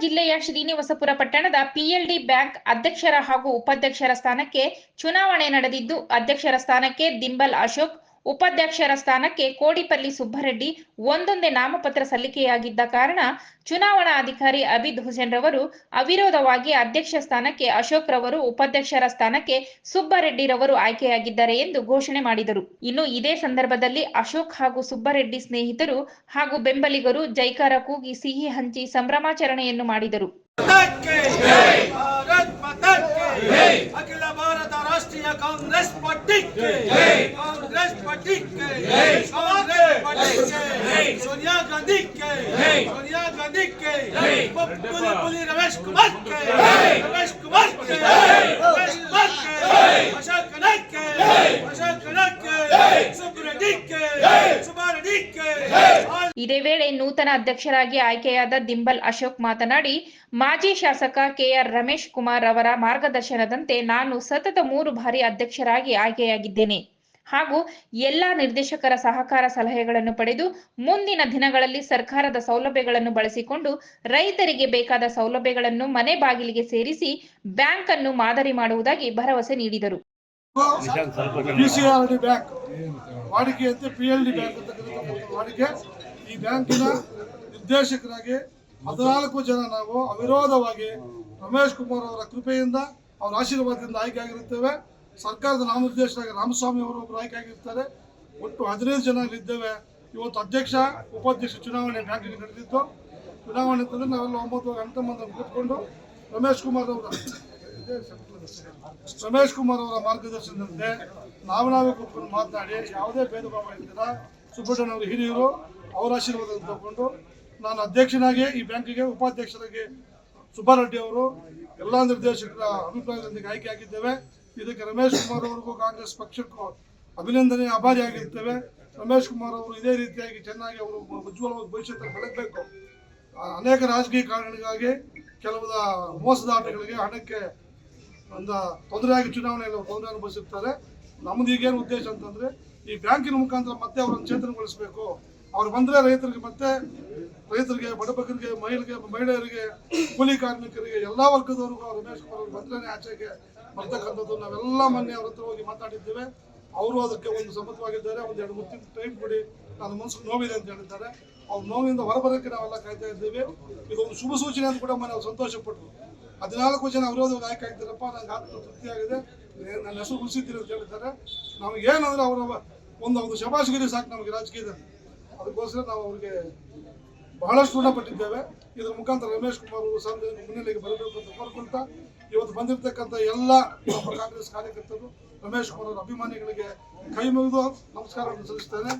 ಜಿಲ್ಲೆಯ ಶ್ರೀನಿವಾಸಪುರ ಪಟ್ಟಣದ PLD bank ಅಧ್ಯಕ್ಷರ ಹಾಗೂ ಉಪಾಧ್ಯಕ್ಷರ ಸ್ಥಾನಕ್ಕೆ ಚುನಾವಣೆ ನಡೆದಿದ್ದು, ಅಧ್ಯಕ್ಷರ ಸ್ಥಾನಕ್ಕೆ ದಿಂಬಲ್ ಅಶೋಕ್ ಉಪಾಧ್ಯಕ್ಷರ ಸ್ಥಾನಕ್ಕೆ ಕೋಡಿಪಲ್ಲಿ ಸುಬ್ಬರೆಡ್ಡಿ ಒಂದೊಂದೇ ನಾಮಪತ್ರ ಸಲ್ಲಿಕೆಯಾಗಿದ್ದ ಕಾರಣ ಚುನಾವಣಾ ಅಧಿಕಾರಿ ಅಬಿದ್ ಹುಸೇನ್ ರವರು ಅವಿರೋಧವಾಗಿ ಅಧ್ಯಕ್ಷ ಸ್ಥಾನಕ್ಕೆ ಅಶೋಕ್ ರವರು ಉಪಾಧ್ಯಕ್ಷರ ಸ್ಥಾನಕ್ಕೆ ಸುಬ್ಬರೆಡ್ಡಿ ರವರು ಆಯ್ಕೆಯಾಗಿದ್ದಾರೆ ಎಂದು ಘೋಷಣೆ ಮಾಡಿದರು. ಇನ್ನು ಇದೇ ಸಂದರ್ಭದಲ್ಲಿ ಅಶೋಕ್ ಹಾಗೂ ಸುಬ್ಬರೆಡ್ಡಿ ಸ್ನೇಹಿತರು ಹಾಗೂ ಬೆಂಬಲಿಗರು ಜೈಕಾರ ಕೂಗಿ ಸಿಹಿ ಹಂಚಿ ಸಂಭ್ರಮಾಚರಣೆಯನ್ನು ಮಾಡಿದರು. ಮಾತಾಕ್ಕೆ ಭಾರತ್ ಇದೇ ವೇಳೆ ನೂತನ ಅಧ್ಯಕ್ಷರಾಗಿ ಆಯ್ಕೆಯಾದ ದಿಂಬಲ್ ಅಶೋಕ್ ಮಾತನಾಡಿ ಮಾಜಿ ಶಾಸಕ ಕೆಆರ್ ರಮೇಶ್ ಕುಮಾರ್ ಅವರ ಮಾರ್ಗದರ್ಶನದಂತೆ ನಾನು ಸತತ ಮೂರು ಬಾರಿ ಅಧ್ಯಕ್ಷರಾಗಿ ಆಯ್ಕೆಯಾಗಿದ್ದೇನೆ. ಹಾಗೂ ಎಲ್ಲಾ ನಿರ್ದೇಶಕರ ಸಹಕಾರ ಸಲಹೆಗಳನ್ನು ಪಡೆದು ಮುಂದಿನ ದಿನಗಳಲ್ಲಿ ಸರ್ಕಾರದ ಸೌಲಭ್ಯಗಳನ್ನು ಬಳಸಿಕೊಂಡು ರೈತರಿಗೆ ಬೇಕಾದ ಸೌಲಭ್ಯಗಳನ್ನು ಮನೆ ಬಾಗಿಲಿಗೆ ಸೇರಿಸಿ ಬ್ಯಾಂಕ್ ಅನ್ನು ಮಾದರಿ ಮಾಡುವುದಾಗಿ ಭರವಸೆ ನೀಡಿದರು. ಈ ನಿರ್ದೇಶಕರಾಗಿ ಹದಿನಾಲ್ಕು ಜನ ನಾವು ಅವಿರೋಧವಾಗಿ ರಮೇಶ್ ಕುಮಾರ್ ಅವರ ಕೃಪೆಯಿಂದ, ಅವರ ಆಶೀರ್ವಾದದಿಂದ ಆಯ್ಕೆ ಆಗಿರುತ್ತೇವೆ. ಸರ್ಕಾರದ ನಾಮನಿರ್ದೇಶನಾಗಿ ರಾಮಸ್ವಾಮಿ ಅವರು ಒಬ್ಬರು ಆಯ್ಕೆ ಆಗಿರ್ತಾರೆ ಒಟ್ಟು ಹದಿನೈದು ಜನ ಇದ್ದೇವೆ. ಇವತ್ತು ಅಧ್ಯಕ್ಷ, ಉಪಾಧ್ಯಕ್ಷ ಚುನಾವಣೆ ಬ್ಯಾಂಕಿಗೆ ನಡೆದಿತ್ತು ಚುನಾವಣೆ ಅಂತಂದ್ರೆ ನಾವೆಲ್ಲ ಒಂಬತ್ತು ಮಂದಿ ಕೂತ್ಕೊಂಡು ರಮೇಶ್ ಕುಮಾರ್ ಅವರ ರಮೇಶ್ ಕುಮಾರ್ ಅವರ ಮಾರ್ಗದರ್ಶನದಂತೆ ನಾವು ನಾವೇ ಕೂತ್ಕೊಂಡು ಮಾತನಾಡಿ, ಯಾವುದೇ ಭೇದ ಭಾವ ಇದ್ದೀರ ಸುಬ್ಬಣ್ಣನ ಅವರು ಹಿರಿಯರು ಅವರ ಆಶೀರ್ವಾದ ತಗೊಂಡು ನಾನು ಅಧ್ಯಕ್ಷನಾಗಿ ಈ ಬ್ಯಾಂಕಿಗೆ, ಉಪಾಧ್ಯಕ್ಷರಾಗಿ ಸುಬ್ಬಾರೆಡ್ಡಿ ಅವರು ಎಲ್ಲ ನಿರ್ದೇಶಕರ ಅಭಿಪ್ರಾಯದೊಂದಿಗೆ ಆಯ್ಕೆ ಆಗಿದ್ದೇವೆ ಇದಕ್ಕೆ ರಮೇಶ್ ಕುಮಾರ್ ಅವ್ರಿಗೂ ಕಾಂಗ್ರೆಸ್ ಪಕ್ಷಕ್ಕೂ ಅಭಿನಂದನೆ ಆಭಾರಿಯಾಗಿರ್ತೇವೆ ರಮೇಶ್ ಕುಮಾರ್ ಅವರು ಇದೇ ರೀತಿಯಾಗಿ ಚೆನ್ನಾಗಿ ಅವರು ಉಜ್ವಲವಾದ ಭವಿಷ್ಯದಲ್ಲಿ ಬೆಳಗಬೇಕು ಅನೇಕ ರಾಜಕೀಯ ಕಾರಣಗಳಿಗಾಗಿ ಕೆಲವು ಮೋಸದ ಆಟಗಳಿಗೆ ಹಣಕ್ಕೆ ಒಂದು ತೊಂದರೆಯಾಗಿ ಚುನಾವಣೆಯಲ್ಲಿ ತೊಂದರೆ ಅನುಭವಿಸಿರ್ತಾರೆ ನಮ್ದು ಈಗೇನು ಉದ್ದೇಶ ಅಂತಂದ್ರೆ ಈ ಬ್ಯಾಂಕಿನ ಮುಖಾಂತರ ಮತ್ತೆ ಅವರನ್ನು ಚೇತನಗೊಳಿಸಬೇಕು. ಅವ್ರು ಬಂದ್ರೆ ರೈತರಿಗೆ ಮತ್ತೆ ರೈತರಿಗೆ ಬಡಬಗರಿಗೆ ಮಹಿಳೆಗೆ, ಮಹಿಳೆಯರಿಗೆ, ಕೂಲಿ ಕಾರ್ಮಿಕರಿಗೆ, ಎಲ್ಲಾ ವರ್ಗದವರಿಗೂ ರಮೇಶ್ ಕುಮಾರ್ ಅವರು ಬಂದ್ರೆ ಆಚೆಗೆ ಬರ್ತಕ್ಕಂಥದ್ದು. ನಾವೆಲ್ಲ ಮೊನ್ನೆ ಅವ್ರ ಹತ್ರ ಹೋಗಿ ಮಾತಾಡಿದ್ದೇವೆ. ಅವರು ಅದಕ್ಕೆ ಒಂದು ಸಮ್ಮತವಾಗಿದ್ದಾರೆ. ಒಂದು ಎರಡು ಮೂರು ಟೈಮ್ ಕೊಡಿ. ನನ್ನ ಮನಸ್ಸಿಗೆ ನೋವಿದೆ ಅಂತ ಹೇಳಿದ್ದಾರೆ. ಅವ್ರ ನೋವಿನಿಂದ ಹೊರಬರೋಕ್ಕೆ ನಾವೆಲ್ಲ ಕಾಯ್ತಾ ಇದ್ದೇವೆ. ಇದೊಂದು ಶುಭ ಸೂಚನೆ ಅಂತ ಕೂಡ ನಾವು ಸಂತೋಷ ಪಟ್ಟರು ಹದಿನಾಲ್ಕು ಜನ ವಿರೋಧವಾಗಿ ನಾಯಕ ಆಗ್ತಾರಪ್ಪ ನಂಗೆ ಆತ್ಮ ತೃಪ್ತಿ ಆಗಿದೆ ನನ್ನ ಹೆಸರು ಉಳಿಸಿದ್ದೀರಿ ಅಂತ ಹೇಳಿದ್ದಾರೆ. ನಮ್ಗೆ ಏನಂದ್ರೆ ಅವರ ಒಂದು ಒಂದು ಶಬಾಷ್ಗಿರಿ ಸಾಕು ನಮಗೆ ರಾಜಕೀಯದಲ್ಲಿ. ಅದಕ್ಕೋಸ್ಕರ ನಾವು ಅವರಿಗೆ ಬಹಳಷ್ಟು ಋಣಪಟ್ಟಿದ್ದೇವೆ ಇದರ ಮುಖಾಂತರ ರಮೇಶ್ ಕುಮಾರ್ ಅವರು ಸಹ ಮುನ್ನೆಲೆಗೆ ಬರಬೇಕು ಅಂತ ಕೋರ್ಕೊಳ್ತಾ ಇವತ್ತು ಬಂದಿರತಕ್ಕಂಥ ಎಲ್ಲ ಕಾಂಗ್ರೆಸ್ ಕಾರ್ಯಕರ್ತರು, ರಮೇಶ್ ಕುಮಾರ್ ಅವರ ಅಭಿಮಾನಿಗಳಿಗೆ ಕೈ ಮುಗಿದು ನಮಸ್ಕಾರವನ್ನು ಸಲ್ಲಿಸ್ತೇನೆ.